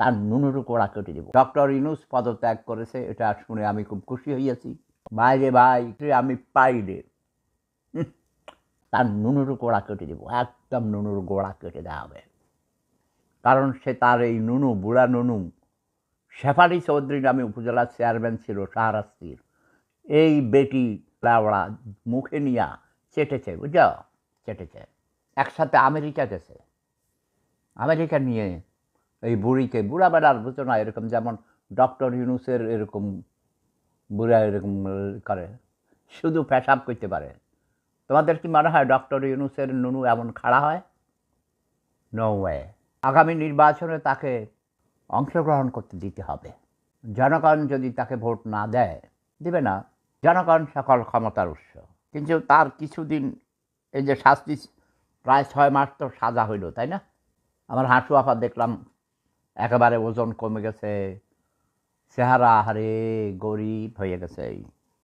তার নুনুর কোড়া কেটে দেবো। ডক্টর ইনুস পদত্যাগ করেছে, এটা শুনে আমি খুব খুশি হইয়াছি। ভাই রে ভাই আমি পাই রে। তার নুনুর গোড়া কেটে দেবো, একদম নুনুর গোড়া কেটে দেওয়া হবে। কারণ সে তার এই নুনু, বুড়া নুনু, শেফালি চৌধুরী নামে উপজেলার চেয়ারম্যান ছিল শাহরাস্তির এই বেটি লাওড়া মুখে নিয়া চেটেছে, বুঝছ? চেটেছে। একসাথে আমেরিকা গেছে। আমেরিকা নিয়ে এই বুড়িকে, বুড়া বেড়ার বুঝো না, এরকম যেমন ডক্টর ইউনুসের এরকম বুড়া এরকম করে, শুধু পেশাব করতে পারে। তোমাদের কি মনে হয় ডক্টর ইউনুসের নুনু এমন খাড়া হয়? নো ওয়ে আগামী নির্বাচনে তাকে অংশগ্রহণ করতে দিতে হবে। জনগণ যদি তাকে ভোট না দেয়, দেবে না। জনগণ সকল ক্ষমতার উৎস। কিন্তু তার কিছুদিন এই যে শাস্তি, প্রায় ছয় মাস তো সাজা হইল, তাই না? আমার হাঁটু আফা দেখলাম একেবারে ওজন কমে গেছে চেহারা হারে গরিব হয়ে গেছে